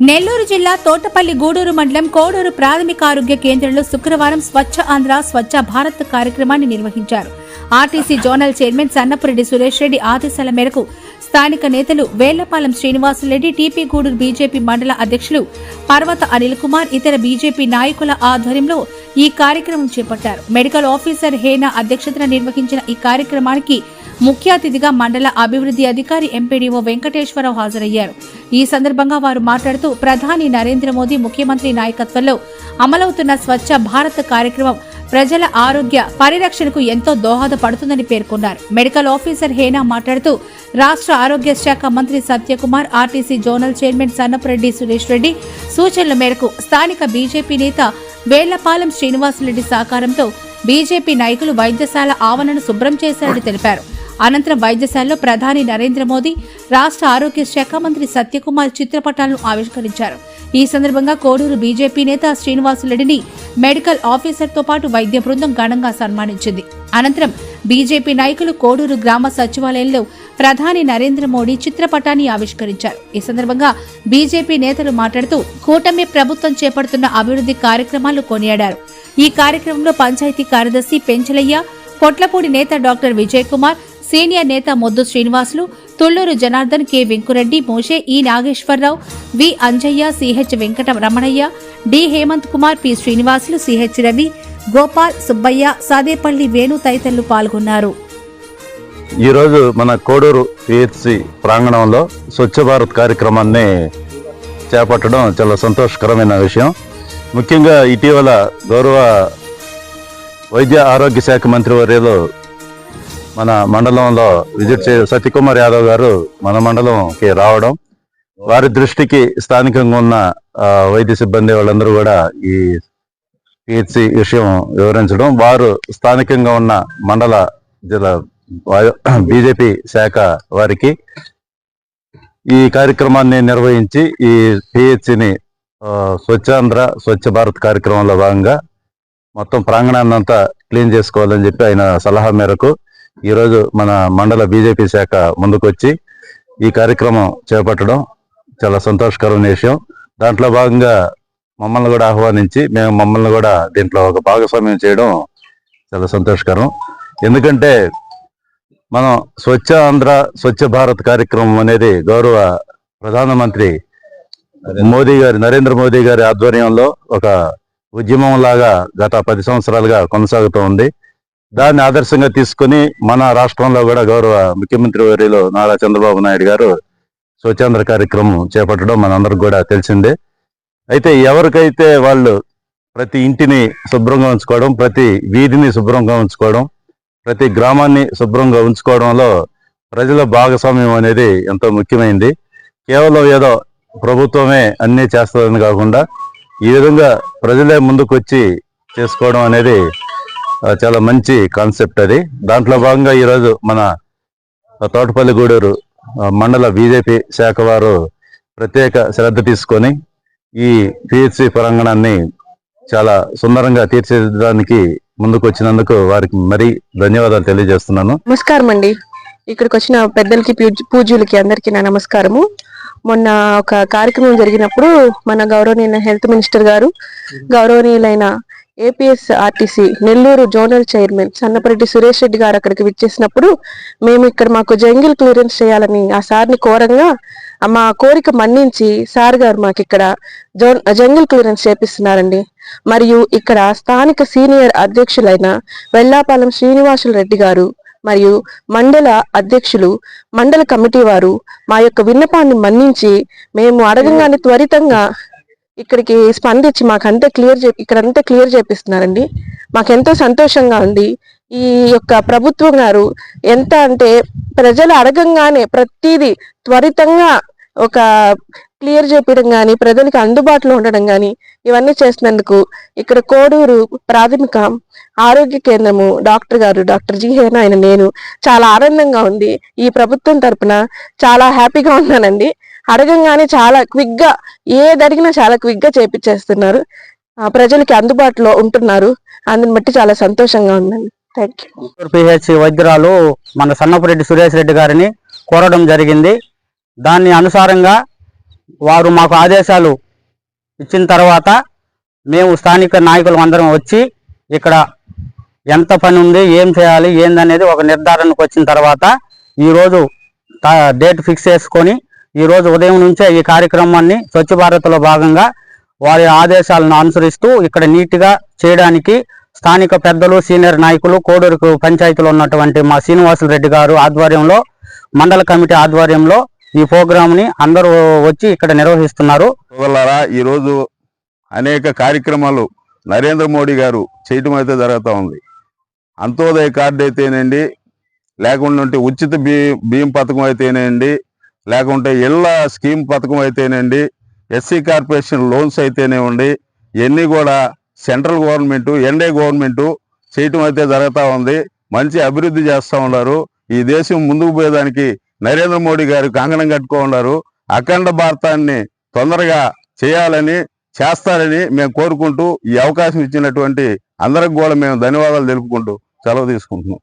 నెల్లూరు జిల్లా తోటపల్లి గూడూరు మండలం కోడూరు ప్రాథమిక ఆరోగ్య కేంద్రంలో శుక్రవారం స్వచ్ఛ ఆంధ్ర స్వచ్ఛ భారత్ కార్యక్రమాన్ని నిర్వహించారు. RTC zonal chairman Sannapureddy Suresh Reddy ఆదేశాల మేరకు స్థానిక నేతలు వేళ్ళపాలెం శ్రీనివాసులరెడ్డి టీపీ గూడూరు బీజేపీ మండల అధ్యక్షులు పర్వత అనిల్ కుమార్ ఇతర బీజేపీ నాయకుల ఆధ్వర్యంలో ఈ కార్యక్రమం చేపట్టారు. మెడికల్ ఆఫీసర్ హేనా అధ్యక్షతన నిర్వహించిన ఈ కార్యక్రమానికి ముఖ్య అతిథిగా మండల అభివృద్ధి అధికారి ఎంపీడీఓ వెంకటేశ్వరరావు హాజరయ్యారు. ఈ సందర్భంగా వారు మాట్లాడుతూ ప్రధాని నరేంద్ర మోదీ ముఖ్యమంత్రి నాయకత్వంలో అమలవుతున్న స్వచ్ఛ భారత్ కార్యక్రమం ప్రజల ఆరోగ్య పరిరక్షణకు ఎంతో దోహదపడుతుందని పేర్కొన్నారు. మెడికల్ ఆఫీసర్ హేనా మాట్లాడుతూ రాష్ట్ర ఆరోగ్య శాఖ మంత్రి Satyakumar RTC zonal chairman Sannapareddy Suresh Reddy సూచనల మేరకు స్థానిక బీజేపీ నేత వేళ్ళపాలెం శ్రీనివాసరెడ్డి సహకారంతో బీజేపీ నాయకులు వైద్యశాల ఆవరణను శుభ్రం చేశారని తెలిపారు. అనంతరం వైద్యశాలలో ప్రధాని నరేంద్ర మోదీ రాష్ట్ర ఆరోగ్య శాఖ మంత్రి సత్యకుమార్ చిత్రపటాలను ఆవిష్కరించారు. ఈ సందర్భంగా కోడూరు బీజేపీ నేత శ్రీనివాసులరెడ్డిని మెడికల్ ఆఫీసర్తో పాటు వైద్య బృందం ఘనంగా సన్మానించింది. అనంతరం బీజేపీ నాయకులు కోడూరు గ్రామ సచివాలయంలో ప్రధాని నరేంద్ర మోడీ చిత్రపటాన్ని ఆవిష్కరించారు. ఈ సందర్భంగా బీజేపీ నేతలు మాట్లాడుతూ కూటమి ప్రభుత్వం చేపడుతున్న అభివృద్ధి కార్యక్రమాలు కొనియాడారు. ఈ కార్యక్రమంలో పంచాయతీ కార్యదర్శి పెంచలయ్య పొట్లపూడి నేత డాక్టర్ విజయ్ కుమార్ సీనియర్ నేత Moddu Srinivasulu Tolluru Janardhan K. Venkureddy Moshe E Nageswararao V. Anjaiah CH Venkata Ramanaiah D. Hemanth Kumar P. Srinivasulu CH Ravi Gopal Subbaiah Sadepalli Venu తదితరులు పాల్గొన్నారు. ఈరోజు మన కోడూరు పిహెచ్సి ప్రాంగణంలో స్వచ్ఛ భారత్ కార్యక్రమాన్ని చేపట్టడం చాలా సంతోషకరమైన విషయం. ముఖ్యంగా ఇటీవల గౌరవ వైద్య ఆరోగ్య శాఖ మంత్రి మంత్రివర్యులు మన మండలంలో విజిట్ చే సత్యకుమార్ యాదవ్ గారు మన మండలంకి రావడం వారి దృష్టికి స్థానికంగా ఉన్న వైద్య సిబ్బంది వాళ్ళందరూ కూడా ఈ పిహెచ్సి విషయం వివరించడం వారు స్థానికంగా ఉన్న మండల జిల్లా బీజేపీ శాఖ వారికి ఈ కార్యక్రమాన్ని నిర్వహించి ఈ పిహెచ్సిని స్వచ్ఛాంధ్ర స్వచ్ఛ భారత్ కార్యక్రమంలో భాగంగా మొత్తం ప్రాంగణాన్ని అంతా క్లీన్ చేసుకోవాలని చెప్పి ఆయన సలహా మేరకు ఈరోజు మన మండల బీజేపీ శాఖ ముందుకొచ్చి ఈ కార్యక్రమం చేపట్టడం చాలా సంతోషకరమైన విషయం. దాంట్లో భాగంగా మమ్మల్ని కూడా ఆహ్వానించి మేము మమ్మల్ని కూడా దీంట్లో ఒక భాగస్వామ్యం చేయడం చాలా సంతోషకరం. ఎందుకంటే మనం స్వచ్ఛ ఆంధ్ర స్వచ్ఛ భారత్ కార్యక్రమం అనేది గౌరవ ప్రధానమంత్రి మోదీ గారి నరేంద్ర మోదీ గారి ఆధ్వర్యంలో ఒక ఉద్యమం లాగా గత పది సంవత్సరాలుగా కొనసాగుతూ ఉంది. దాన్ని ఆదర్శంగా తీసుకుని మన రాష్ట్రంలో కూడా గౌరవ ముఖ్యమంత్రి వర్యులు నారా చంద్రబాబు నాయుడు గారు స్వచ్ఛాంధ్ర కార్యక్రమం చేపట్టడం మనందరికి కూడా తెలిసిందే. అయితే ఎవరికైతే వాళ్ళు ప్రతి ఇంటిని శుభ్రంగా ఉంచుకోవడం ప్రతి వీధిని శుభ్రంగా ఉంచుకోవడం ప్రతి గ్రామాన్ని శుభ్రంగా ఉంచుకోవడంలో ప్రజల భాగస్వామ్యం అనేది ఎంతో ముఖ్యమైంది. కేవలం ఏదో ప్రభుత్వమే అన్నీ చేస్తుందని కాకుండా ఈ విధంగా ప్రజలే ముందుకొచ్చి చేసుకోవడం అనేది చాలా మంచి కాన్సెప్ట్ అది. దాంట్లో భాగంగా ఈరోజు మన తోటపల్లి గూడూరు మండల బీజేపీ శాఖ వారు ప్రత్యేక శ్రద్ధ తీసుకొని ఈ పిహెచ్సి ప్రాంగణాన్ని చాలా సుందరంగా తీర్చిదిద్దడానికి ముందుకు వచ్చినందుకు వారికి మరీ ధన్యవాదాలు తెలియజేస్తున్నాను. నమస్కారం అండి. ఇక్కడికి వచ్చిన పెద్దలకి పూజ- అందరికీ నా నమస్కారము. మొన్న ఒక కార్యక్రమం జరిగినప్పుడు మన గౌరవనీయులైన హెల్త్ మినిస్టర్ గారు గౌరవనీయులైన APSRTC Nellore zonal chairman Sannapareddy Suresh Reddy గారు అక్కడికి విచ్చేసినప్పుడు మేము ఇక్కడ మాకు జంగిల్ క్లియరెన్స్ చేయాలని ఆ సార్ని కోరంగా మా కోరిక మన్నించి సార్ గారు మాకు ఇక్కడ జోన్ జంగిల్ క్లియరెన్స్ చేపిస్తున్నారండి. మరియు ఇక్కడ స్థానిక సీనియర్ అధ్యక్షులైన వెల్లాపాలెం శ్రీనివాసులు రెడ్డి గారు మరియు మండల అధ్యక్షులు మండల కమిటీ వారు మా యొక్క విన్నపాన్ని మన్నించి మేము అడగంగానే త్వరితంగా ఇక్కడికి స్పందించి మాకంతా క్లియర్ చే ఇక్కడంతా క్లియర్ చేపిస్తున్నారండి. మాకెంతో సంతోషంగా ఉంది. ఈ యొక్క ప్రభుత్వం గారు ఎంత అంటే ప్రజలు అడగంగానే ప్రతిదీ త్వరితంగా ఒక క్లియర్ చేపించడం కానీ ప్రజలకు అందుబాటులో ఉండడం కానీ ఇవన్నీ చేసినందుకు ఇక్కడ కోడూరు ప్రాథమిక ఆరోగ్య కేంద్రము డాక్టర్ గారు డాక్టర్ జి హేన ఆయన నేను చాలా ఆనందంగా ఉంది. ఈ ప్రభుత్వం తరపున చాలా హ్యాపీగా ఉన్నానండి. అడగంగానే చాలా క్విక్గా ఏది అడిగినా చాలా క్విక్గా చేపించేస్తున్నారు ఆ, ప్రజలకి అందుబాటులో ఉంటున్నారు. అందుని బట్టి చాలా సంతోషంగా ఉందండి. థ్యాంక్ యూ పిహెచ్ వైద్యురాలు మన సన్నపురెడ్డి సురేష్ రెడ్డి గారిని కోరడం జరిగింది. దాని అనుసారంగా వారు మాకు ఆదేశాలు ఇచ్చిన తర్వాత మేము స్థానిక నాయకులు అందరం వచ్చి ఇక్కడ ఎంత పని ఉంది ఏం చేయాలి ఏందనేది ఒక నిర్ధారణకు వచ్చిన తర్వాత ఈరోజు డేట్ ఫిక్స్ చేసుకొని ఈరోజు ఉదయం నుంచే ఈ కార్యక్రమాన్ని స్వచ్ఛ భారత్లో భాగంగా వారి ఆదేశాలను అనుసరిస్తూ ఇక్కడ నీట్గా చేయడానికి స్థానిక పెద్దలు సీనియర్ నాయకులు కోడూరుకు పంచాయతీలో ఉన్నటువంటి మా శ్రీనివాసులు రెడ్డి గారు ఆధ్వర్యంలో మండల కమిటీ ఆధ్వర్యంలో ఈ ప్రోగ్రామ్ని అందరూ వచ్చి ఇక్కడ నిర్వహిస్తున్నారు. ఈ ఈరోజు అనేక కార్యక్రమాలు నరేంద్ర మోడీ గారు చేయటం అయితే జరుగుతూ ఉంది. అంత్యోదయ కార్డు అయితేనండి లేకుంటే ఉచిత బియ్యం పథకం అయితేనండి లేకుంటే ఇళ్ళ స్కీమ్ పథకం అయితేనండి ఎస్సీ కార్పొరేషన్ లోన్స్ అయితేనేవ్వండి ఇవన్నీ కూడా సెంట్రల్ గవర్నమెంటు ఎన్డీ గవర్నమెంటు చేయటం అయితే జరుగుతూ ఉంది. మంచి అభివృద్ధి చేస్తూ ఉన్నారు. ఈ దేశం ముందుకు పోయేదానికి నరేంద్ర మోడీ గారు కాంగణం కట్టుకో ఉన్నారు. అఖండ భారతాన్ని తొందరగా చేయాలని చేస్తారని మేము కోరుకుంటూ ఈ అవకాశం ఇచ్చినటువంటి అందరికి కూడా మేము ధన్యవాదాలు తెలుపుకుంటూ సెలవు తీసుకుంటున్నాం.